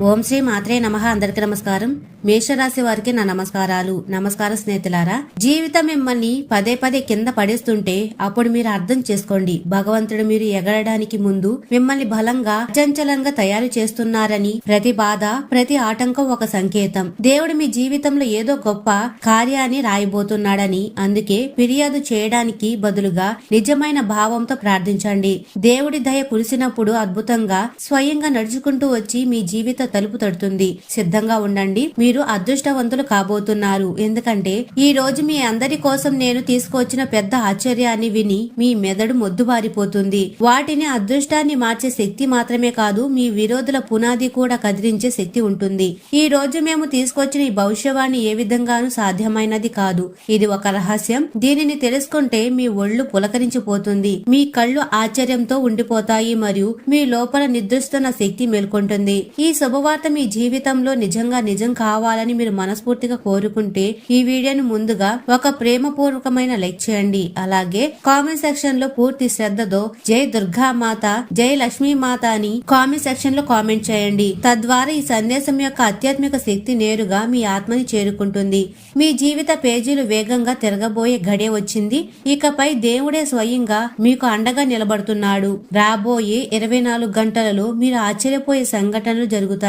ఓం శ్రీ మాత్రే నమః. అందరికి నమస్కారం. మేషరాశి వారికి నా నమస్కారాలు. నమస్కారం స్నేహితులారా జీవితం మిమ్మల్ని పదే పదే కింద పడేస్తుంటే అప్పుడు మీరు అర్థం చేసుకోండి. భగవంతుడు మీరు ఎగరడానికి ముందు మిమ్మల్ని బలంగా అచంచలంగా తయారు చేస్తున్నారని ప్రతి బాధ ప్రతి ఆటంకం ఒక సంకేతం. దేవుడు మీ జీవితంలో ఏదో గొప్ప కార్యాన్ని రాయబోతున్నాడని అందుకే ఫిర్యాదు చేయడానికి బదులుగా నిజమైన భావంతో ప్రార్థించండి. దేవుడి దయ కురిసినప్పుడు అద్భుతంగా స్వయంగా నడుచుకుంటూ వచ్చి మీ జీవిత తలుపు తడుతుంది. సిద్ధంగా ఉండండి. మీరు అదృష్టవంతులు కాబోతున్నారు. ఎందుకంటే ఈ రోజు మీ అందరి కోసం నేను తీసుకొచ్చిన పెద్ద ఆశ్చర్యాన్ని విని మీ మెదడు మొద్దుబారిపోతుంది. వాటిని అదృష్టాన్ని మార్చే శక్తి మాత్రమే కాదు మీ విరోధుల పునాది కూడా కదిలించే శక్తి ఉంటుంది. ఈ రోజు మేము తీసుకొచ్చిన ఈ భవిష్యవాణి ఏ విధంగానూ సాధ్యమైనది కాదు. ఇది ఒక రహస్యం. దీనిని తెలుసుకుంటే మీ ఒళ్ళు పులకరించిపోతుంది. మీ కళ్ళు ఆశ్చర్యంతో ఉండిపోతాయి మరియు మీ లోపల నిద్రిస్తున్న శక్తి మేల్కొంటుంది. ఈ శుభవార్త మీ జీవితంలో నిజంగా నిజం కావాలని మీరు మనస్ఫూర్తిగా కోరుకుంటే ఈ వీడియోని ముందుగా ఒక ప్రేమపూర్వకమైన లైక్ చేయండి. అలాగే కామెంట్ సెక్షన్లో పూర్తి శ్రద్ధతో జై దుర్గా మాత జై లక్ష్మీ మాత అని కామెంట్ సెక్షన్లో కామెంట్ చేయండి. తద్వారా ఈ సందేశం యొక్క ఆధ్యాత్మిక శక్తి నేరుగా మీ ఆత్మని చేరుకుంటుంది. మీ జీవిత పేజీలు వేగంగా తిరగబోయే గడే వచ్చింది. ఇకపై దేవుడే స్వయంగా మీకు అండగా నిలబడుతున్నాడు. రాబోయే ఇరవై నాలుగు గంటలలో మీరు ఆశ్చర్యపోయే సంఘటనలు జరుగుతాయి.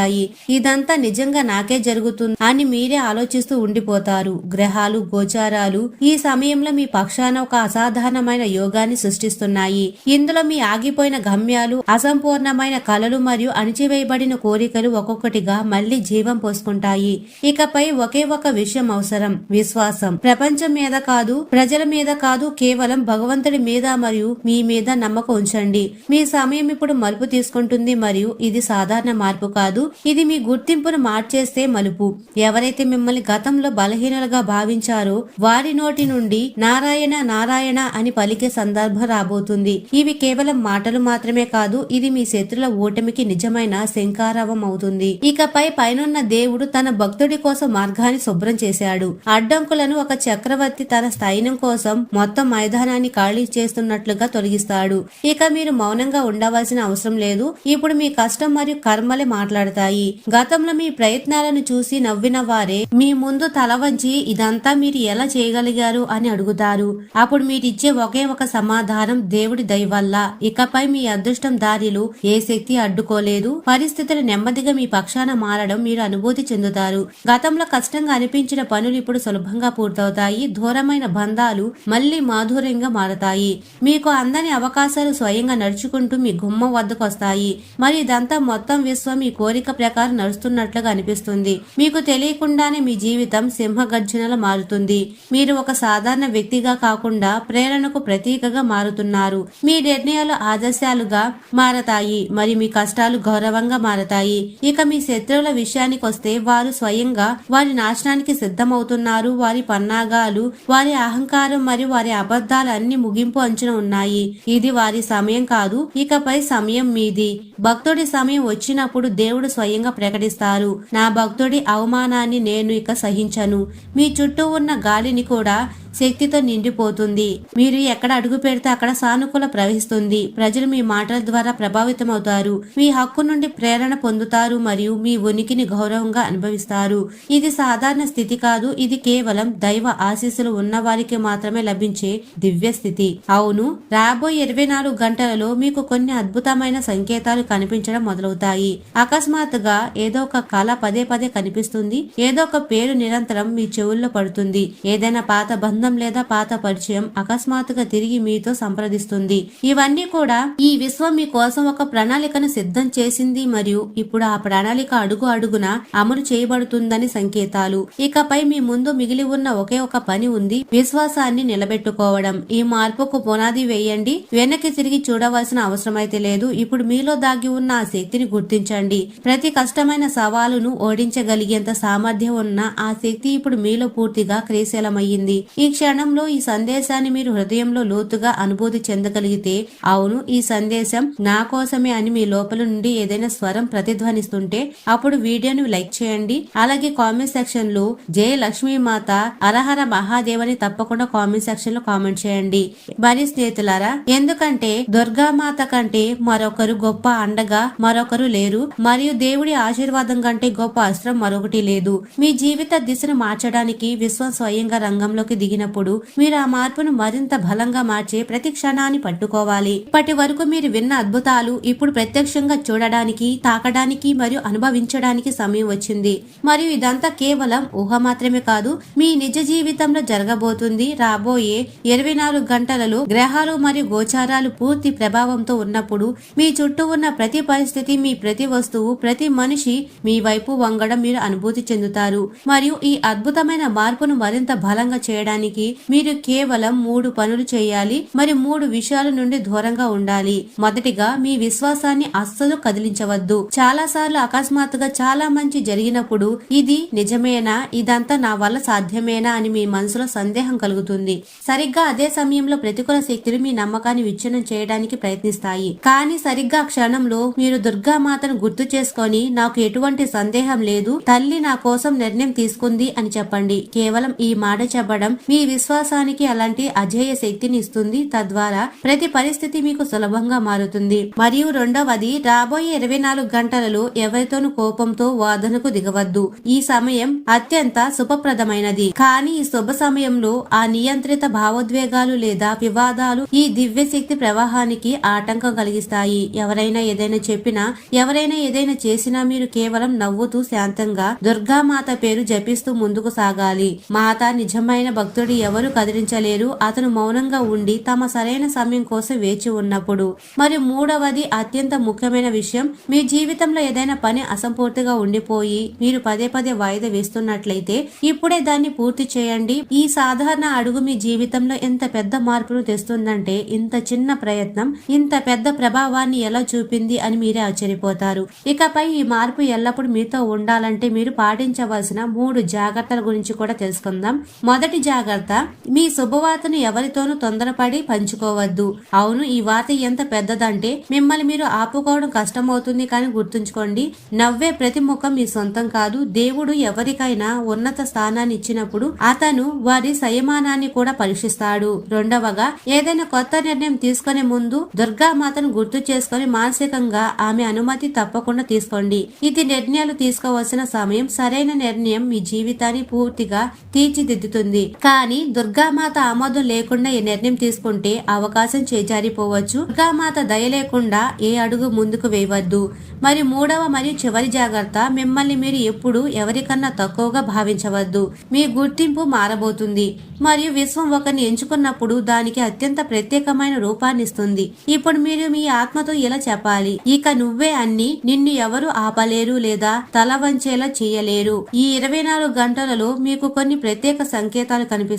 ఇదంతా నిజంగా నాకే జరుగుతుంది అని మీరే ఆలోచిస్తూ ఉండిపోతారు. గ్రహాలు గోచారాలు ఈ సమయంలో మీ పక్షాన ఒక అసాధారణమైన యోగాన్ని సృష్టిస్తున్నాయి. ఇందులో మీ ఆగిపోయిన గమ్యాలు అసంపూర్ణమైన కలలు మరియు అణిచివేయబడిన కోరికలు ఒక్కొక్కటిగా మళ్ళీ జీవం పోసుకుంటాయి. ఇకపై ఒకే ఒక విషయం అవసరం విశ్వాసం. ప్రపంచం మీద కాదు ప్రజల మీద కాదు కేవలం భగవంతుడి మీద మరియు మీ మీద నమ్మకం ఉంచండి. మీ సమయం ఇప్పుడు మలుపు తీసుకుంటుంది మరియు ఇది సాధారణ మార్పు కాదు. ఇది మీ గుర్తింపును మార్చేస్తే మలుపు. ఎవరైతే మిమ్మల్ని గతంలో బలహీనులుగా భావించారో వారి నోటి నుండి నారాయణ నారాయణ అని పలికే సందర్భం రాబోతుంది. ఇవి కేవలం మాటలు మాత్రమే కాదు ఇది మీ శత్రుల ఓటమికి నిజమైన శంకారావం అవుతుంది. ఇకపై పైనున్న దేవుడు తన భక్తుడి కోసం మార్గాన్ని శుభ్రం చేశాడు. అడ్డంకులను ఒక చక్రవర్తి తన స్థైర్యం కోసం మొత్తం మైదానాన్ని ఖాళీ చేస్తున్నట్లుగా తొలగిస్తాడు. ఇక మీరు మౌనంగా ఉండవలసిన అవసరం లేదు. ఇప్పుడు మీ కష్టం మరియు కర్మలే మాట్లాడతాయి. గతంలో మీ ప్రయత్నాలను చూసి నవ్విన వారే మీ ముందు తల వంచి ఇదంతా మీరు ఎలా చేయగలిగారు అని అడుగుతారు. అప్పుడు మీరిచ్చే ఒకే ఒక సమాధానం దేవుడి దయవల్ల. ఇకపై మీ అదృష్టం దారిలో ఏ శక్తి అడ్డుకోలేదు. పరిస్థితులు నెమ్మదిగా మీ పక్షాన మారడం మీరు అనుభూతి చెందుతారు. గతంలో కష్టంగా అనిపించిన పనులు ఇప్పుడు సులభంగా పూర్తవుతాయి. దూరమైన బంధాలు మళ్ళీ మాధుర్యంగా మారతాయి. మీకు అందని అవకాశాలు స్వయంగా నడుచుకుంటూ మీ గుమ్మం వద్దకు వస్తాయి. మరి ఇదంతా మొత్తం విశ్వం మీ కోరిక ప్రకారం నడుస్తున్నట్లుగా అనిపిస్తుంది. మీకు తెలియకుండానే మీ జీవితం సింహగర్జనలా మారుతుంది. మీరు ఒక సాధారణ వ్యక్తిగా కాకుండా ప్రేరణకు ప్రతీకగా మారుతున్నారు. మీ నిర్ణయాలు ఆదర్శాలుగా మారతాయి. మరి మీ కష్టాలు గౌరవంగా మారతాయి. ఇక మీ శత్రువుల విషయానికి వస్తే వారు స్వయంగా వారి నాశనానికి సిద్ధమవుతున్నారు. వారి పన్నాగాలు వారి అహంకారం మరియు వారి అబద్ధాలు అన్ని ముగింపు అంచున ఉన్నాయి. ఇది వారి సమయం కాదు ఇకపై సమయం మీది. భక్తుడి సమయం వచ్చినప్పుడు దేవుడు స్వయంగా ప్రకటిస్తారు. నా భక్తుడి అవమానాన్ని నేను ఇక సహించను. మీ చుట్టూ ఉన్న గాలిని కూడా శక్తితో నిండిపోతుంది. మీరు ఎక్కడ అడుగు పెడితే అక్కడ సానుకూల ప్రవహిస్తుంది. ప్రజలు మీ మాటల ద్వారా ప్రభావితమవుతారు. మీ హక్కు నుండి ప్రేరణ పొందుతారు మరియు మీ ఉనికిని గౌరవంగా అనుభవిస్తారు. ఇది సాధారణ స్థితి కాదు. ఇది కేవలం దైవ ఆశీస్సులు ఉన్న వారికి మాత్రమే లభించే దివ్య స్థితి. అవును రాబోయే ఇరవై నాలుగు గంటలలో మీకు కొన్ని అద్భుతమైన సంకేతాలు కనిపించడం మొదలవుతాయి. అకస్మాత్తుగా ఏదో ఒక కళ పదే పదే కనిపిస్తుంది. ఏదో ఒక పేరు నిరంతరం మీ చెవుల్లో పడుతుంది. ఏదైనా పాత బంధం లేదా పాత పరిచయం అకస్మాత్తుగా తిరిగి మీతో సంప్రదిస్తుంది. ఇవన్నీ కూడా ఈ విశ్వం మీ కోసం ఒక ప్రణాళికను సిద్ధం చేసింది మరియు ఇప్పుడు ఆ ప్రణాళిక అడుగు అడుగున అమలు చేయబడుతుందని సంకేతాలు. ఇకపై మీ ముందు మిగిలి ఉన్న ఒకే ఒక పని ఉంది. విశ్వాసాన్ని నిలబెట్టుకోవడం. ఈ మార్పుకు పునాది వేయండి. వెనక్కి తిరిగి చూడవలసిన అవసరమైతే లేదు. ఇప్పుడు మీలో దాగి ఉన్న ఆ శక్తిని గుర్తించండి. ప్రతి కష్టమైన సవాలును ఓడించగలిగేంత సామర్థ్యం ఉన్న ఆ శక్తి ఇప్పుడు మీలో పూర్తిగా క్రియాశీలమయ్యింది. ఈ క్షణంలో ఈ సందేశాన్ని మీరు హృదయంలో లోతుగా అనుభూతి చెందగలిగితే అవును ఈ సందేశం నా కోసమే అని మీ లోపల నుండి ఏదైనా స్వరం ప్రతిధ్వనిస్తుంటే అప్పుడు వీడియోను లైక్ చేయండి. అలాగే కామెంట్ సెక్షన్లో జయ లక్ష్మీ మాత అరహర మహాదేవని తప్పకుండా కామెంట్ సెక్షన్లో కామెంట్ చేయండి. మరి స్నేహితులారా ఎందుకంటే దుర్గామాత కంటే మరొకరు గొప్ప అండగా మరొకరు లేరు మరియు దేవుడి ఆశీర్వాదం కంటే గొప్ప అస్త్రం మరొకటి లేదు. మీ జీవిత దిశను మార్చడానికి విశ్వం స్వయంగా రంగంలోకి దిగి జరిగినప్పుడు మీరు ఆ మార్పును మరింత బలంగా మార్చే ప్రతి క్షణాన్ని పట్టుకోవాలి. ఇప్పటి వరకు మీరు విన్న అద్భుతాలు ఇప్పుడు ప్రత్యక్షంగా చూడడానికి తాకడానికి మరియు అనుభవించడానికి సమయం వచ్చింది. మరియు ఇదంతా కేవలం ఊహ మాత్రమే కాదు మీ నిజ జీవితంలో జరగబోతుంది. రాబోయే ఇరవై నాలుగు గంటలలో గ్రహాలు మరియు గోచారాలు పూర్తి ప్రభావంతో ఉన్నప్పుడు మీ చుట్టూ ఉన్న ప్రతి పరిస్థితి మీ ప్రతి వస్తువు ప్రతి మనిషి మీ వైపు వంగడం మీరు అనుభూతి చెందుతారు. మరియు ఈ అద్భుతమైన మార్పును మరింత బలంగా చేయడానికి మీరు కేవలం మూడు పనులు చేయాలి మరి మూడు విషయాల నుండి దూరంగా ఉండాలి. మొదటిగా మీ విశ్వాసాన్ని అస్సలు కదిలించవద్దు. చాలా సార్లు అకస్మాత్తుగా చాలా మంచి జరిగినప్పుడు ఇది నిజమేనా ఇదంతా నా వల్ల సాధ్యమేనా అని మీ మనసులో సందేహం కలుగుతుంది. సరిగ్గా అదే సమయంలో ప్రతికూల శక్తులు మీ నమ్మకాన్ని విచ్ఛిన్నం చేయడానికి ప్రయత్నిస్తాయి. కానీ సరిగ్గా క్షణంలో మీరు దుర్గామాతను గుర్తు చేసుకొని నాకు ఎటువంటి సందేహం లేదు తల్లి నా కోసం నిర్ణయం తీసుకుంది అని చెప్పండి. కేవలం ఈ మాట చెప్పడం మీ విశ్వాసానికి అలాంటి అజేయ శక్తిని ఇస్తుంది. తద్వారా ప్రతి పరిస్థితి మీకు సులభంగా మారుతుంది. మరియు రెండవది రాబోయే ఇరవై నాలుగు గంటలలో ఎవరితోనూ కోపంతో వాదనకు దిగవద్దు. ఈ సమయం అత్యంత శుభప్రదమైనది. కానీ ఈ శుభ సమయంలో ఆ నియంత్రిత భావోద్వేగాలు లేదా వివాదాలు ఈ దివ్య శక్తి ప్రవాహానికి ఆటంకం కలిగిస్తాయి. ఎవరైనా ఏదైనా చెప్పినా ఎవరైనా ఏదైనా చేసినా మీరు కేవలం నవ్వుతూ శాంతంగా దుర్గామాత పేరు జపిస్తూ ముందుకు సాగాలి. మాత నిజమైన భక్తుడు ఎవరు కదిలించలేరు. అతను మౌనంగా ఉండి తమ సరైన సమయం కోసం వేచి ఉన్నప్పుడు. మరియు మూడవది అత్యంత ముఖ్యమైన విషయం మీ జీవితంలో ఏదైనా పని అసంపూర్తిగా ఉండిపోయి మీరు పదే పదే వాయిదా వేస్తున్నట్లయితే ఇప్పుడే దాన్ని పూర్తి చేయండి. ఈ సాధారణ అడుగు మీ జీవితంలో ఎంత పెద్ద మార్పును తెస్తుందంటే ఇంత చిన్న ప్రయత్నం ఇంత పెద్ద ప్రభావాన్ని ఎలా చూపింది అని మీరే ఆశ్చర్యపోతారు. ఇకపై ఈ మార్పు ఎల్లప్పుడూ మీతో ఉండాలంటే మీరు పాటించవలసిన మూడు జాగ్రత్తల గురించి కూడా తెలుసుకుందాం. మొదటి జాగ్రత్త మీ శుభవార్తను ఎవరితోనూ తొందరపడి పంచుకోవద్దు. అవును ఈ వార్త ఎంత పెద్దదంటే మిమ్మల్ని మీరు ఆపుకోవడం కష్టమవుతుంది కానీ గుర్తుంచుకోండి నవ్వే ప్రతి ముఖం మీ సొంతం కాదు. దేవుడు ఎవరికైనా ఉన్నత స్థానాన్ని ఇచ్చినప్పుడు అతను వారి సంయమానాన్ని కూడా పరీక్షిస్తాడు. రెండవగా ఏదైనా కొత్త నిర్ణయం తీసుకునే ముందు దుర్గామాతను గుర్తు చేసుకొని మానసికంగా ఆమె అనుమతి తప్పకుండా తీసుకోండి. ఇది నిర్ణయాలు తీసుకోవాల్సిన సమయం సరైన నిర్ణయం మీ జీవితాన్ని పూర్తిగా తీర్చిదిద్దుతుంది. కానీ దుర్గామాత ఆమోదం లేకుండా ఈ నిర్ణయం తీసుకుంటే అవకాశం చేజారిపోవచ్చు. దుర్గామాత దయ లేకుండా ఏ అడుగు ముందుకు వేయవద్దు. మరి మూడవ మరియు చివరి జాగ్రత్త మిమ్మల్ని మీరు ఎప్పుడు ఎవరికన్నా తక్కువగా భావించవద్దు. మీ గుర్తింపు మారబోతుంది. మరియు విశ్వం ఒకరిని ఎంచుకున్నప్పుడు దానికి అత్యంత ప్రత్యేకమైన రూపాన్ని ఇస్తుంది. ఇప్పుడు మీరు మీ ఆత్మతో ఇలా చెప్పాలి? ఇక నువ్వే అన్ని నిన్ను ఎవరు ఆపలేరు లేదా తల వంచేలా చేయలేరు. ఈ ఇరవై నాలుగు గంటలలో మీకు కొన్ని ప్రత్యేక సంకేతాలు కనిపిస్తాయి.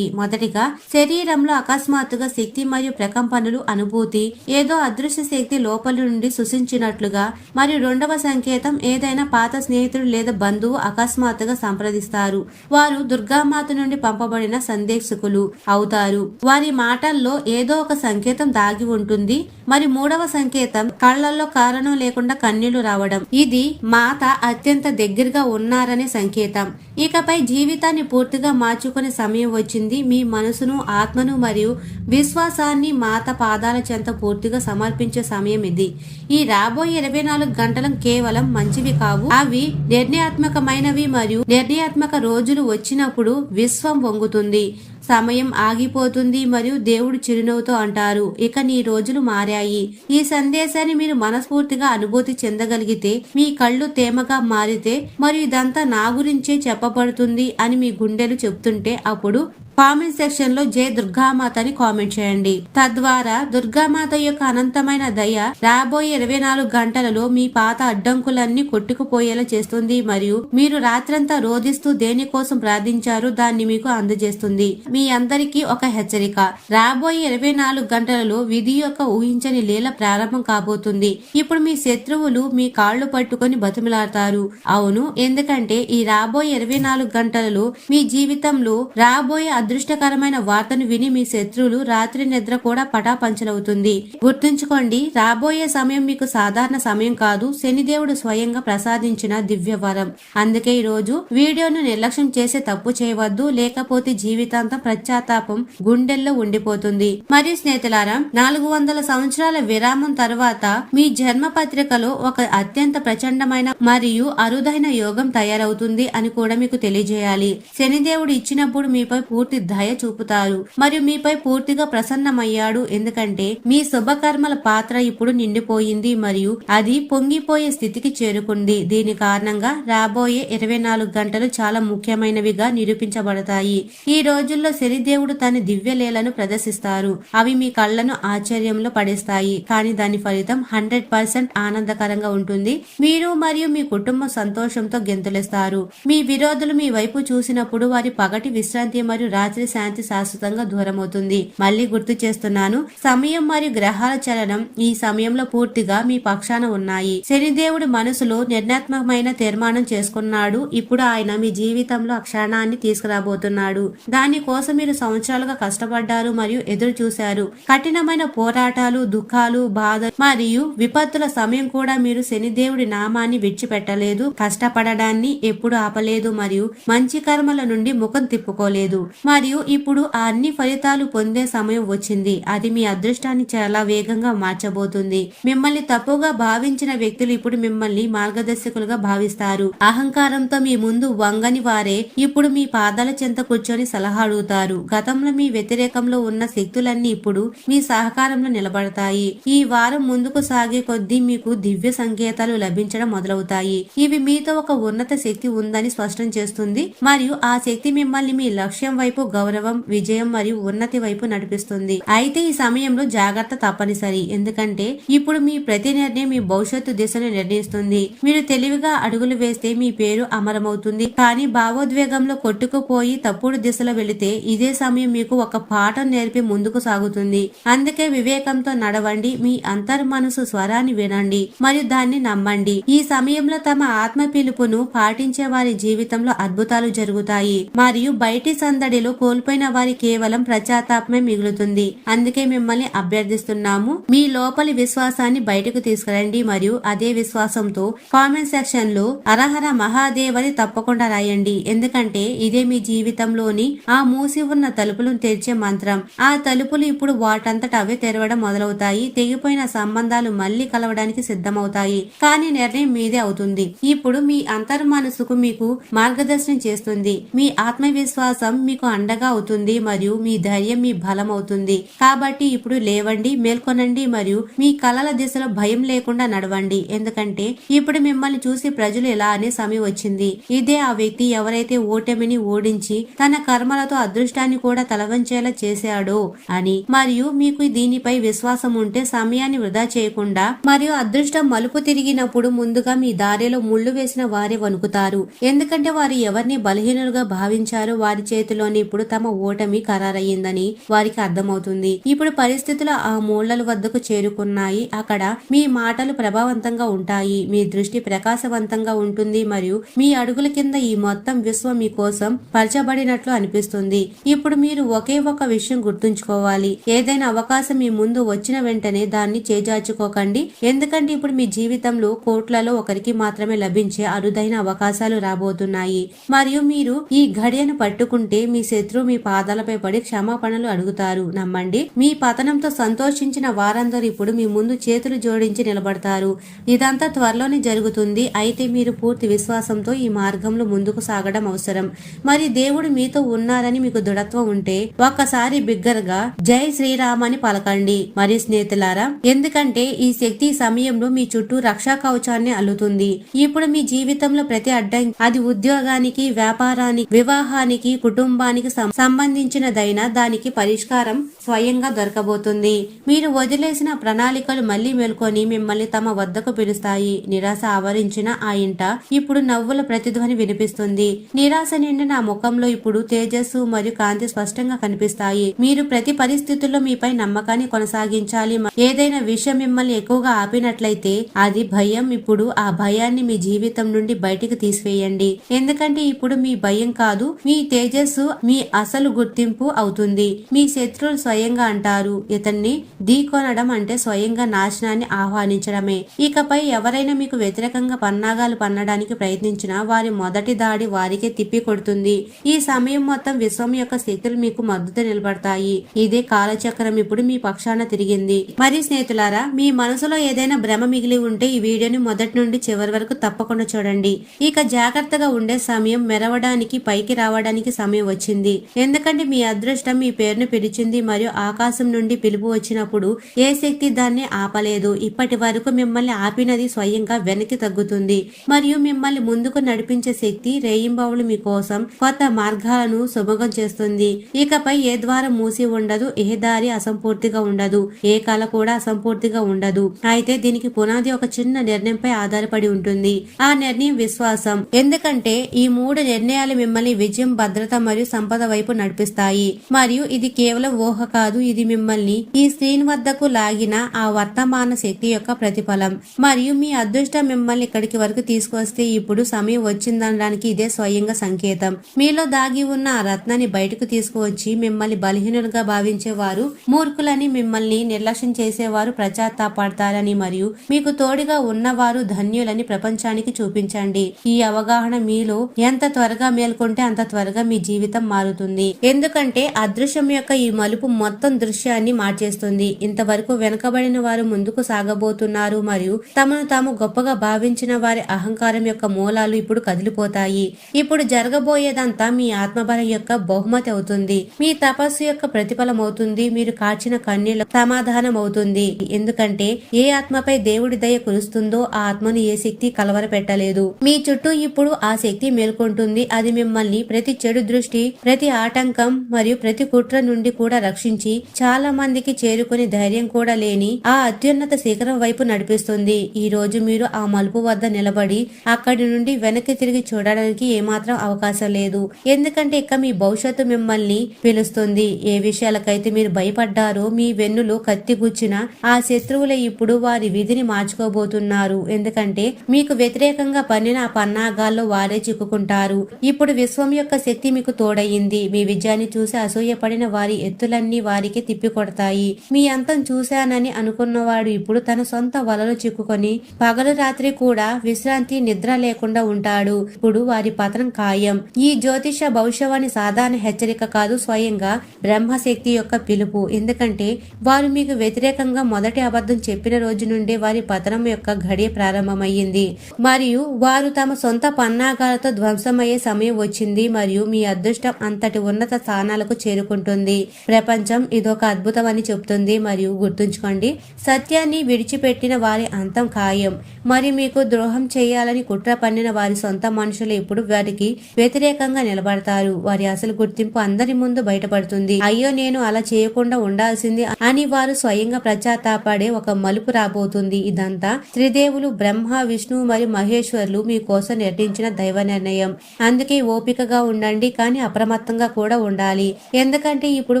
మొదటిగా శరీరంలో అకస్మాత్తుగా శక్తి మరియు ప్రకంపనలు అనుభూతి ఏదో అదృశ్య శక్తి లోపలి నుండి సుసించినట్లుగా మరియు రెండవ సంకేతం ఏదైనా పాత స్నేహితుడు లేదా బంధువు అకస్మాత్తుగా సంప్రదిస్తారు. వారు దుర్గామాత నుండి పంపబడిన సందేశకులు అవుతారు. వారి మాటల్లో ఏదో ఒక సంకేతం దాగి ఉంటుంది. మరి మూడవ సంకేతం కళ్ళల్లో కారణం లేకుండా కన్నీళ్ళు రావడం. ఇది మాత అత్యంత దగ్గరగా ఉన్నారనే సంకేతం. ఇకపై జీవితాన్ని పూర్తిగా మార్చుకునే సమయం వచ్చింది. మీ మనసును ఆత్మను మరియు విశ్వాసాన్ని మాత పాదాల చెంత పూర్తిగా సమర్పించే సమయం ఇది. ఈ రాబోయే ఇరవై నాలుగు గంటలు కేవలం మంచివి కావు. అవి నిర్ణయాత్మకమైనవి మరియు నిర్ణయాత్మక రోజులు వచ్చినప్పుడు విశ్వం వంగుతుంది. సమయం ఆగిపోతుంది మరియు దేవుడు చిరునవ్వుతో అంటారు ఇక నీ రోజులు మారాయి. ఈ సందేశాన్ని మీరు మనస్ఫూర్తిగా అనుభూతి చెందగలిగితే మీ కళ్ళు తేమగా మారితే మరియు ఇదంతా నా గురించే చెప్పబడుతుంది అని మీ గుండెలు చెప్తుంటే అప్పుడు కామెంట్ సెక్షన్లో జై దుర్గామాత అని కామెంట్ చేయండి. తద్వారా దుర్గామాత యొక్క అనంతమైన దయ రాబోయే ఇరవై నాలుగు గంటలలో మీ పాత అడ్డంకులన్నీ కొట్టుకుపోయేలా చేస్తుంది మరియు మీరు రాత్రంతా రోధిస్తూ దేనికోసం ప్రార్థించారు దాన్ని మీకు అందజేస్తుంది. మీ అందరికీ ఒక హెచ్చరిక. రాబోయే ఇరవై నాలుగు గంటలలో విధి యొక్క ఊహించని లీల ప్రారంభం కాబోతుంది. ఇప్పుడు మీ శత్రువులు మీ కాళ్ళు పట్టుకొని బతిమలాడతారు. అవును ఎందుకంటే ఈ రాబోయే ఇరవై నాలుగు గంటలలో మీ జీవితంలో రాబోయే అదృష్టకరమైన వార్తను విని మీ శత్రువులు రాత్రి నిద్ర కూడా పటాపంచలవుతుంది. గుర్తుంచుకోండి రాబోయే సమయం మీకు సాధారణ సమయం కాదు శనిదేవుడు స్వయంగా ప్రసాదించిన దివ్య వరం అందుకే ఈ రోజు వీడియోను నిర్లక్ష్యం చేసే తప్పు చేయవద్దు లేకపోతే జీవితాంతం పశ్చాత్తాపం గుండెల్లో ఉండిపోతుంది. మరియు స్నేహితులారా నాలుగు వందల సంవత్సరాల విరామం తర్వాత మీ జన్మ పత్రికలో ఒక అత్యంత ప్రచండమైన మరియు అరుదైన యోగం తయారవుతుంది అని కూడా మీకు తెలియజేయాలి. శనిదేవుడు ఇచ్చినప్పుడు మీపై పూర్తి దయ చూపుతారు. మరియు మీపై పూర్తిగా ప్రసన్నమయ్యాడు. ఎందుకంటే మీ శుభకర్మల పాత్ర ఇప్పుడు నిండిపోయింది మరియు అది పొంగిపోయే స్థితికి చేరుకుంది. దీని కారణంగా రాబోయే ఇరవై నాలుగు గంటలు చాలా ముఖ్యమైనవిగా నిరూపించబడతాయి. ఈ రోజుల్లో శనిదేవుడు తన దివ్యలేలను ప్రదర్శిస్తారు. అవి మీ కళ్ళను ఆశ్చర్యంలో పడేస్తాయి. కానీ దాని ఫలితం హండ్రెడ్ పర్సెంట్ ఆనందకరంగా ఉంటుంది. మీరు మరియు మీ కుటుంబం సంతోషంతో గెంతులేస్తారు. మీ విరోధులు మీ వైపు చూసినప్పుడు వారి పగటి విశ్రాంతి మరియు రాత్రి శాంతి శాశ్వతంగా దూరమవుతుంది. మళ్ళీ గుర్తు చేస్తున్నాను సమయం మరియు గ్రహాల చలనం ఈ సమయంలో పూర్తిగా మీ పక్షాన ఉన్నాయి. శనిదేవుడు మనసులో నిర్ణయాత్మకమైన తీర్మానం చేసుకున్నాడు. ఇప్పుడు ఆయన మీ జీవితంలో అక్షరాన్ని క్షణాన్ని తీసుకురాబోతున్నాడు. దాని కోసం మీరు సంవత్సరాలుగా కష్టపడ్డారు మరియు ఎదురు చూశారు కఠినమైన పోరాటాలు దుఃఖాలు బాధ మరియు విపత్తుల సమయం కూడా మీరు శనిదేవుడి నామాన్ని విడిచిపెట్టలేదు. కష్టపడడాన్ని ఎప్పుడు ఆపలేదు మరియు మంచి కర్మల నుండి ముఖం తిప్పుకోలేదు. మరియు ఇప్పుడు ఆ అన్ని ఫలితాలు పొందే సమయం వచ్చింది. అది మీ అదృష్టాన్ని చాలా వేగంగా మార్చబోతుంది. మిమ్మల్ని తప్పుగా భావించిన వ్యక్తులు ఇప్పుడు మిమ్మల్ని మార్గదర్శకులుగా భావిస్తారు. అహంకారంతో మీ ముందు వంగని వారే ఇప్పుడు మీ పాదాల చెంత కూర్చొని సలహా అడుగుతారు గతంలో మీ వ్యతిరేకంలో ఉన్న శక్తులన్నీ ఇప్పుడు మీ సహకారంలో నిలబడతాయి. ఈ వారం ముందుకు సాగే కొద్దీ మీకు దివ్య సంకేతాలు లభించడం మొదలవుతాయి. ఇవి మీతో ఒక ఉన్నత శక్తి ఉందని స్పష్టం చేస్తుంది. మరియు ఆ శక్తి మిమ్మల్ని మీ లక్ష్యం వైపు గౌరవం విజయం మరియు ఉన్నతి వైపు నడిపిస్తుంది. అయితే ఈ సమయంలో జాగ్రత్త తప్పనిసరి. ఎందుకంటే ఇప్పుడు మీ ప్రతి నిర్ణయం మీ భవిష్యత్తు దిశను నిర్ణయిస్తుంది. మీరు తెలివిగా అడుగులు వేస్తే మీ పేరు అమరమవుతుంది. కానీ భావోద్వేగంలో కొట్టుకుపోయి తప్పుడు దిశలో వెళితే ఇదే సమయం మీకు ఒక పాఠం నేర్పి ముందుకు సాగుతుంది. అందుకే వివేకంతో నడవండి. మీ అంతర్మనసు స్వరాన్ని వినండి మరియు దాన్ని నమ్మండి. ఈ సమయంలో తమ ఆత్మ పిలుపును పాటించే వారి జీవితంలో అద్భుతాలు జరుగుతాయి. మరియు బయటి సందడిలో కోల్పోయిన వారి కేవలం ప్రచాతాపమే మిగులుతుంది. అందుకే మిమ్మల్ని అభ్యర్థిస్తున్నాము. మీ లోపలి విశ్వాసాన్ని బయటకు తీసుకురండి మరియు అదే విశ్వాసంతో కామెంట్ సెక్షన్లో అరహర మహాదేవ్ అని తప్పకుండా రాయండి. ఎందుకంటే ఇదే మీ జీవితంలోని ఆ మూసి ఉన్న తలుపులను తెరిచే మంత్రం. ఆ తలుపులు ఇప్పుడు వాటంతట అవే తెరవడం మొదలవుతాయి. తెగిపోయిన సంబంధాలు మళ్ళీ కలవడానికి సిద్ధమవుతాయి. కానీ నిర్ణయం మీదే అవుతుంది. ఇప్పుడు మీ అంతర్మనసుకు మీకు మార్గదర్శనం చేస్తుంది. మీ ఆత్మవిశ్వాసం మీకు అండగా అవుతుంది మరియు మీ ధైర్యం మీ బలం అవుతుంది. కాబట్టి ఇప్పుడు లేవండి మేల్కొనండి మరియు మీ కలల దిశలో భయం లేకుండా నడవండి. ఎందుకంటే ఇప్పుడు మిమ్మల్ని చూసి ప్రజలు ఎలా అనే సమయం వచ్చింది. ఇదే ఆ వ్యక్తి ఎవరైతే ఓటమిని ఓడించి తన కర్మలతో అదృష్టాన్ని కూడా తలవంచేలా చేశాడో అని. మరియు మీకు దీనిపై విశ్వాసం ఉంటే సమయాన్ని వృధా చేయకుండా మరియు అదృష్టం మలుపు తిరిగినప్పుడు ముందుగా మీ దారిలో ముళ్ళు వేసిన వారే వణుకుతారు. ఎందుకంటే వారు ఎవరిని బలహీనులుగా భావించారో వారి చేతిలోని ఇప్పుడు తమ ఓటమి ఖరారయ్యిందని వారికి అర్థమవుతుంది. ఇప్పుడు పరిస్థితులు ఆ మూలల వద్దకు చేరుకున్నాయి. అక్కడ మీ మాటలు ప్రభావవంతంగా ఉంటాయి. మీ దృష్టి ప్రకాశవంతంగా ఉంటుంది మరియు మీ అడుగుల కింద ఈ మొత్తం విశ్వం మీకోసం పరచబడినట్లు అనిపిస్తుంది. ఇప్పుడు మీరు ఒకే ఒక విషయం గుర్తుంచుకోవాలి. ఏదైనా అవకాశం మీ ముందు వచ్చిన వెంటనే దాన్ని చేజార్చుకోకండి. ఎందుకంటే ఇప్పుడు మీ జీవితంలో కోట్లలో ఒకరికి మాత్రమే లభించే అరుదైన అవకాశాలు రాబోతున్నాయి. మరియు మీరు ఈ ఘడియను పట్టుకుంటే మీ శత్రువు మీ పాదాలపై పడి క్షమాపణలు అడుగుతారు. నమ్మండి మీ పతనంతో సంతోషించిన వారందరూ ఇప్పుడు మీ ముందు చేతులు జోడించి నిలబడతారు. ఇదంతా త్వరలోనే జరుగుతుంది. అయితే మీరు పూర్తి విశ్వాసంతో ఈ మార్గంలో ముందుకు సాగడం అవసరం. మరి దేవుడు మీతో ఉన్నారని మీకు దృఢత్వం ఉంటే ఒక్కసారి బిగ్గరగా జై శ్రీరామ్ అని పలకండి. మరి స్నేహితులారా ఎందుకంటే ఈ శక్తి సమయంలో మీ చుట్టూ రక్షా కవచాన్ని అల్లుతుంది. ఇప్పుడు మీ జీవితంలో ప్రతి అడ్డం అది ఉద్యోగానికి వ్యాపారానికి వివాహానికి కుటుంబానికి సంబంధించినదైనా దానికి పరిష్కారం స్వయంగా దొరకబోతుంది. మీరు వదిలేసిన ప్రణాళికలు మళ్ళీ మేల్కొని మిమ్మల్ని తమ వద్దకు పిలుస్తాయి. నిరాశ ఆవరించిన ఆ ఇంట ఇప్పుడు నవ్వుల ప్రతిధ్వని వినిపిస్తుంది. నిరాశ నిండిన ఆ ముఖంలో ఇప్పుడు తేజస్సు మరియు కాంతి స్పష్టంగా కనిపిస్తాయి. మీరు ప్రతి పరిస్థితుల్లో మీపై నమ్మకాన్ని కొనసాగించాలి. ఏదైనా విషయం మిమ్మల్ని ఎక్కువగా ఆపినట్లయితే అది భయం. ఇప్పుడు ఆ భయాన్ని మీ జీవితం నుండి బయటికి తీసివేయండి. ఎందుకంటే ఇప్పుడు మీ భయం కాదు మీ తేజస్సు మీ అసలు గుర్తింపు అవుతుంది. మీ శత్రువులు స్వయంగా అంటారు. ఇతన్ని ఢీకొనడం అంటే స్వయంగా నాశనాన్ని ఆహ్వానించడమే. ఇకపై ఎవరైనా మీకు వ్యతిరేకంగా పన్నాగాలు పన్నడానికి ప్రయత్నించినా వారి మొదటి దాడి వారికే తిప్పి కొడుతుంది ఈ సమయం మొత్తం విశ్వం యొక్క శక్తులు మీకు మద్దతు నిలబడతాయి. ఇదే కాలచక్రం ఇప్పుడు మీ పక్షాన తిరిగింది. మరి స్నేహితులారా మీ మనసులో ఏదైనా భ్రమ మిగిలి ఉంటే ఈ వీడియోని మొదటి నుండి చివరి వరకు తప్పకుండా చూడండి. ఇక జాగ్రత్తగా ఉండే సమయం మెరవడానికి పైకి రావడానికి సమయం వచ్చింది. ఎందుకంటే మీ అదృష్టం మీ పేరును పిలిచింది మరియు ఆకాశం నుండి పిలుపు వచ్చినప్పుడు ఏ శక్తి దాన్ని ఆపలేదు. ఇప్పటి వరకు మిమ్మల్ని ఆపినది స్వయంగా వెనక్కి తగ్గుతుంది. మరియు మిమ్మల్ని ముందుకు నడిపించే శక్తి రేయింబావులు మీకోసం కొత్త మార్గాలను సుభగం చేస్తుంది. ఇకపై ఏ ద్వారం మూసి ఉండదు ఏ దారి అసంపూర్తిగా ఉండదు ఏ కళ కూడా అసంపూర్తిగా ఉండదు. అయితే దీనికి పునాది ఒక చిన్న నిర్ణయంపై ఆధారపడి ఉంటుంది. ఆ నిర్ణయం విశ్వాసం. ఎందుకంటే ఈ మూడు నిర్ణయాలు మిమ్మల్ని విజయం భద్రత మరియు సంపద వైపు నడిపిస్తాయి. మరియు ఇది కేవలం ఊహ కాదు ఇది మిమ్మల్ని ఈ స్క్రీన్ వద్దకు లాగిన ఆ వర్తమాన శక్తి యొక్క ప్రతిఫలం. మరియు మీ అదృష్టం మిమ్మల్ని ఇక్కడికి వరకు తీసుకొస్తే ఇప్పుడు సమయం వచ్చిందనడానికి ఇదే స్వయంగా సంకేతం. మీలో దాగి ఉన్న ఆ రత్నాన్ని బయటకు తీసుకువచ్చి మిమ్మల్ని బలహీనులుగా భావించేవారు మూర్ఖులని మిమ్మల్ని నిర్లక్ష్యం చేసేవారు పశ్చాత్తాపడతారని మరియు మీకు తోడుగా ఉన్నవారు ధన్యులని ప్రపంచానికి చూపించండి. ఈ అవగాహన మీలో ఎంత త్వరగా మేల్కొంటే అంత త్వరగా మీ జీవితం మారుతుంది. ఎందుకంటే అదృశ్యం యొక్క ఈ మలుపు మొత్తం దృశ్యాన్ని మార్చేస్తుంది. ఇంతవరకు వెనకబడిన వారు ముందుకు సాగబోతున్నారు మరియు తమను తాము గొప్పగా భావించిన వారి అహంకారం యొక్క మూలాలు ఇప్పుడు కదిలిపోతాయి. ఇప్పుడు జరగబోయేదంతా మీ ఆత్మబలం యొక్క బహుమతి అవుతుంది. మీ తపస్సు యొక్క ప్రతిఫలం అవుతుంది మీరు కాచిన కన్నీళ్ళ సమాధానం అవుతుంది ఎందుకంటే ఏ ఆత్మపై దేవుడి దయ కురుస్తుందో ఆ ఆత్మను ఏ శక్తి కలవరపెట్టలేదు. మీ చుట్టూ ఇప్పుడు ఆ శక్తి మేల్కొంటుంది. అది మిమ్మల్ని ప్రతి చెడు దృష్టి ప్రతి ఆటంకం మరియు ప్రతి కుట్ర నుండి కూడా రక్షించు చాలా మందికి చేరుకునే ధైర్యం కూడా లేని ఆ అత్యున్నత శిఖరం వైపు నడిపిస్తుంది. ఈ రోజు మీరు ఆ మలుపు వద్ద నిలబడి అక్కడి నుండి వెనక్కి తిరిగి చూడడానికి ఏమాత్రం అవకాశం లేదు. ఎందుకంటే ఇక మీ భవిష్యత్తు మిమ్మల్ని పిలుస్తుంది. ఏ విషయాలకైతే మీరు భయపడ్డారో మీ వెన్నులో కత్తి గుచ్చిన ఆ శత్రువులే ఇప్పుడు వారి విధిని మార్చుకోబోతున్నారు. ఎందుకంటే మీకు వ్యతిరేకంగా పన్నిన ఆ పన్నాగాల్లో వారే చిక్కుకుంటారు. ఇప్పుడు విశ్వం యొక్క శక్తి మీకు తోడయింది. మీ విజయాన్ని చూసి అసూయపడిన వారి ఎత్తులన్నీ వారికి తిప్పికొడతాయి. మీ అంతం చూశానని అనుకున్నవాడు ఇప్పుడు తన సొంత వలలో చిక్కుకొని పగలు రాత్రి కూడా విశ్రాంతి నిద్ర లేకుండా ఉంటాడు. ఇప్పుడు వారి పతనం ఖాయం. ఈ జ్యోతిష భవిష్యవాణి సాధారణ హెచ్చరిక కాదు స్వయంగా బ్రహ్మశక్తి యొక్క పిలుపు. ఎందుకంటే వారు మీకు వ్యతిరేకంగా మొదటి అబద్ధం చెప్పిన రోజు నుండి వారి పతనం యొక్క ఘడియ ప్రారంభమయ్యింది. మరియు వారు తమ సొంత పన్నాగాలతో ధ్వంసమయ్యే సమయం వచ్చింది. మరియు మీ అదృష్టం అంతటి ఉన్నత స్థానాలకు చేరుకుంటుంది. ప్రపంచ ఇదొక అద్భుతం అని చెప్తుంది. మరియు గుర్తుంచుకోండి సత్యాన్ని విడిచిపెట్టిన వారి అంతం ఖాయం. మరి మీకు ద్రోహం చేయాలని కుట్ర పన్నిన వారి సొంత మనుషులు ఇప్పుడు వారికి వ్యతిరేకంగా నిలబడతారు. వారి అసలు గుర్తింపు అందరి ముందు బయటపడుతుంది. అయ్యో నేను అలా చేయకుండా ఉండాల్సింది అని వారు స్వయంగా ప్రచాతాపడే ఒక మలుపు రాబోతుంది. ఇదంతా త్రిదేవులు బ్రహ్మ విష్ణు మరియు మహేశ్వర్లు మీకోసం నిర్ణయించిన దైవ నిర్ణయం. అందుకే ఓపికగా ఉండండి కానీ అప్రమత్తంగా కూడా ఉండాలి. ఎందుకంటే ఇప్పుడు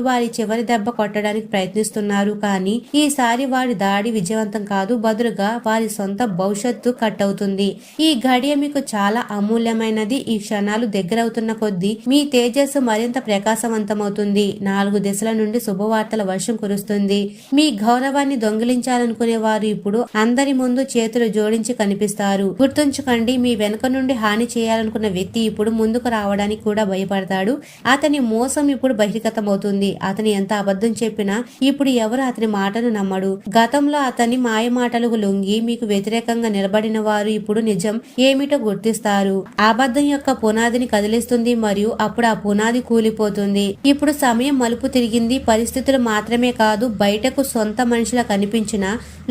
వారి చివరి దెబ్బ కొట్టడానికి ప్రయత్నిస్తున్నారు కానీ ఈసారి వారి దాడి విజయవంతం కాదు బదులుగా వారి సొంత భవిష్యత్తు కట్ అవుతుంది ఈ గడియ మీకు చాలా అమూల్యమైనది. ఈ క్షణాలు దగ్గరవుతున్న కొద్దీ మీ తేజస్సు మరింత ప్రకాశవంతమవుతుంది. నాలుగు దిశల నుండి శుభవార్తల వర్షం కురుస్తుంది. మీ గౌరవాన్ని దొంగిలించాలనుకునే వారు ఇప్పుడు అందరి ముందు చేతులు జోడించి కనిపిస్తారు. గుర్తుంచుకోండి మీ వెనుక నుండి హాని చేయాలనుకున్న వ్యక్తి ఇప్పుడు ముందుకు రావడానికి కూడా భయపడతాడు. అతని మోసం ఇప్పుడు బహిర్గతమవుతుంది. అతని ఎంత అబద్ధం చెప్పినా ఇప్పుడు ఎవరు అతని మాటను నమ్మడు. గతంలో అతని మాయ మాటలకు లొంగి మీకు వ్యతిరేకంగా నిలబడిన వారు ఇప్పుడు నిజం ఏమిటో గుర్తిస్తారు. అబద్ధం యొక్క పునాదిని కదిలిస్తుంది మరియు అప్పుడు ఆ పునాది కూలిపోతుంది. ఇప్పుడు సమయం మలుపు తిరిగింది. పరిస్థితులు మాత్రమే కాదు బయటకు సొంత మనుషుల కనిపించిన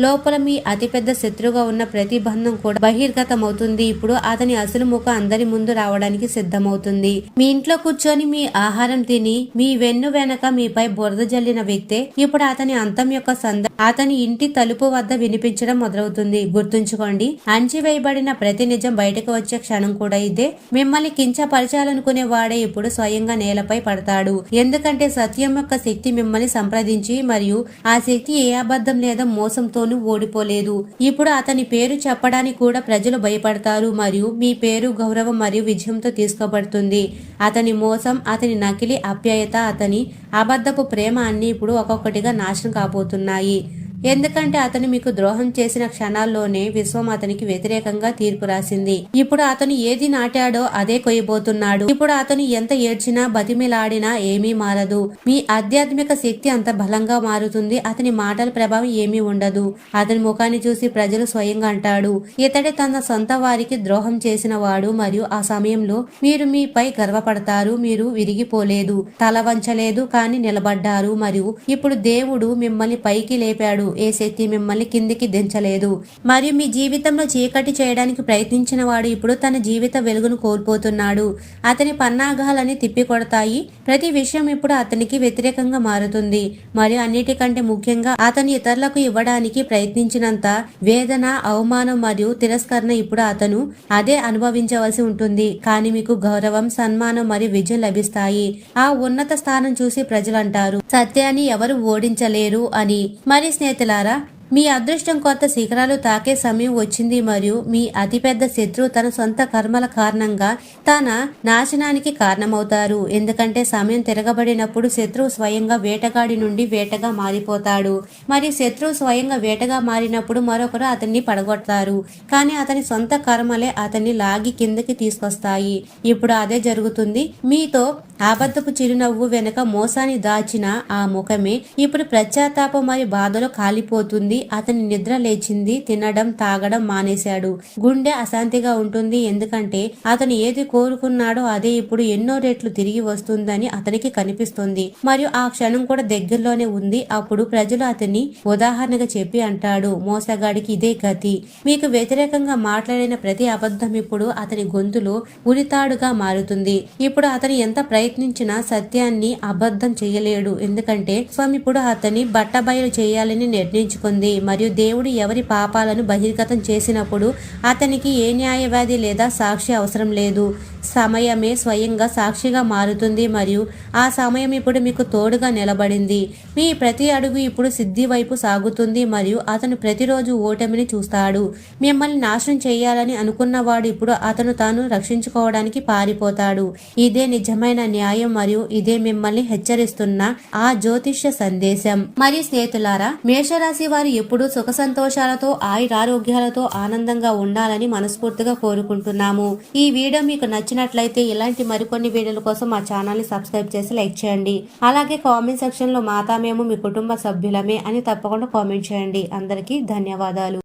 లోపల మీ అతిపెద్ద శత్రువుగా ఉన్న ప్రతిబంధం కూడా బహిర్గతమవుతుంది. ఇప్పుడు అతని అసలు ముఖం అందరి ముందు రావడానికి సిద్ధమవుతుంది. మీ ఇంట్లో కూర్చొని మీ ఆహారం తిని మీ వెన్ను వెనక మీపై బురద జల్లిన వ్యక్తే ఇప్పుడు అతని అంతం యొక్క సంద అతని ఇంటి తలుపు వద్ద వినిపించడం మొదలవుతుంది. గుర్తుంచుకోండి అణచివేయబడిన ప్రతి నిజం బయటకు వచ్చే క్షణం కూడా ఇదే. మిమ్మల్ని కించపరచాలనుకునే వాడే ఇప్పుడు స్వయంగా నేలపై పడతాడు. ఎందుకంటే సత్యం యొక్క శక్తి మిమ్మల్ని సంప్రదించి మరియు ఆ శక్తి ఏ అబద్ధం లేదా మోసంతోనూ ఓడిపోలేదు. ఇప్పుడు అతని పేరు చెప్పడానికి కూడా ప్రజలు భయపడతారు మరియు మీ పేరు గౌరవం మరియు విజయంతో తీసుకోబడుతుంది. అతని మోసం అతని నకిలీ అప్యాయత అతని అబద్ధపు ప్రేమ అన్ని ఇప్పుడు ఒక్కొక్కటిగా నాశనం కాబోతున్నాయి. ఎందుకంటే అతను మీకు ద్రోహం చేసిన క్షణాల్లోనే విశ్వం అతనికి వ్యతిరేకంగా తీర్పు రాసింది. ఇప్పుడు అతను ఏది నాటాడో అదే కొయ్యబోతున్నాడు. ఇప్పుడు అతను ఎంత ఏడ్చినా బతిమిలాడినా ఏమీ మారదు. మీ ఆధ్యాత్మిక శక్తి అంత బలంగా మారుతుంది. అతని మాటల ప్రభావం ఏమీ ఉండదు. అతని ముఖాన్ని చూసి ప్రజలు స్వయంగా అంటాడు. ఇతడే తన సొంత వారికి ద్రోహం చేసిన వాడు మరియు ఆ సమయంలో మీరు మీపై గర్వపడతారు. మీరు విరిగిపోలేదు. తల వంచలేదు కానీ నిలబడ్డారు. మరియు ఇప్పుడు దేవుడు మిమ్మల్ని పైకి లేపాడు. ఏ శక్తి మిమ్మల్ని కిందికి దించలేదు. మరియు మీ జీవితంలో చీకటి చేయడానికి ప్రయత్నించిన వాడు ఇప్పుడు తన జీవిత వెలుగును కోల్పోతున్నాడు. అతని పన్నాగాలని తిప్పికొడతాయి. ప్రతి విషయం ఇప్పుడు అతనికి వ్యతిరేకంగా మారుతుంది. మరియు అన్నిటికంటే ముఖ్యంగా అతను ఇతరులకు ఇవ్వడానికి ప్రయత్నించినంత వేదన అవమానం మరియు తిరస్కరణ ఇప్పుడు అతను అదే అనుభవించవలసి ఉంటుంది. కానీ మీకు గౌరవం సన్మానం మరియు విజయం లభిస్తాయి. ఆ ఉన్నత స్థానం చూసి ప్రజలు అంటారు సత్యాన్ని ఎవరు ఓడించలేరు అని. మరి స్నేహితులారా మీ అదృష్టం కొత్త శిఖరాలు తాకే సమయం వచ్చింది మరియు మీ అతిపెద్ద శత్రువు తన సొంత కర్మల కారణంగా తన నాశనానికి కారణమవుతారు. ఎందుకంటే సమయం తిరగబడినప్పుడు శత్రువు స్వయంగా వేటగాడి నుండి వేటగా మారిపోతాడు. మరియు శత్రువు స్వయంగా వేటగా మారినప్పుడు మరొకరు అతన్ని పడగొడతారు. కానీ అతని సొంత కర్మలే అతన్ని లాగి కిందకి తీసుకొస్తాయి. ఇప్పుడు అదే జరుగుతుంది. మీతో అబద్ధపు చిరునవ్వు వెనుక మోసాన్ని దాచిన ఆ ముఖమే ఇప్పుడు పశ్చాత్తాపం మరియు బాధలో కాలిపోతుంది. అతని నిద్ర లేచింది. తినడం తాగడం మానేశాడు. గుండె అశాంతిగా ఉంటుంది. ఎందుకంటే అతను ఏది కోరుకున్నాడో అదే ఇప్పుడు ఎన్నో రెట్లు తిరిగి వస్తుందని అతనికి కనిపిస్తుంది. మరియు ఆ క్షణం కూడా దగ్గరలోనే ఉంది. అప్పుడు ప్రజలు అతన్ని ఉదాహరణగా చెప్పి అంటాడు మోసగాడికి ఇదే గతి. మీకు వ్యతిరేకంగా మాట్లాడిన ప్రతి అబద్ధం ఇప్పుడు అతని గొంతులో ఉరితాడుగా మారుతుంది. ఇప్పుడు అతను ఎంత ప్రయత్నించినా సత్యాన్ని అబద్ధం చేయలేడు. ఎందుకంటే స్వామి ఇప్పుడు అతని బట్టబయలు చేయాలని నిర్ణయించుకుంది. మరియు దేవుడు ఎవరి పాపాలను బహిర్గతం చేసినప్పుడు అతనికి ఏ న్యాయవాది లేదా సాక్షి అవసరం లేదు. సమయమే స్వయంగా సాక్షిగా మారుతుంది మరియు ఆ సమయం ఇప్పుడు మీకు తోడుగా నిలబడింది. మీ ప్రతి అడుగు ఇప్పుడు సిద్ధి వైపు సాగుతుంది మరియు అతను ప్రతిరోజు ఓటమిని చూస్తాడు. మిమ్మల్ని నాశనం చేయాలని అనుకున్నవాడు ఇప్పుడు అతను తాను రక్షించుకోవడానికి పారిపోతాడు. ఇదే నిజమైన న్యాయం మరియు ఇదే మిమ్మల్ని హెచ్చరిస్తున్న ఆ జ్యోతిష్య సందేశం. మరియు స్నేహితులారా మేషరాశి వారు ఎప్పుడూ సుఖ సంతోషాలతో ఆయురారోగ్యాలతో ఆనందంగా ఉండాలని మనస్ఫూర్తిగా కోరుకుంటున్నాము. ఈ వీడియో మీకు నచ్చినట్లయితే ఇలాంటి మరికొన్ని వీడియోల కోసం మా ఛానల్ని సబ్స్క్రైబ్ చేసి లైక్ చేయండి. అలాగే కామెంట్ సెక్షన్లో మాతా మేము మీ కుటుంబ సభ్యులమే అని తప్పకుండా కామెంట్ చేయండి. అందరికీ ధన్యవాదాలు.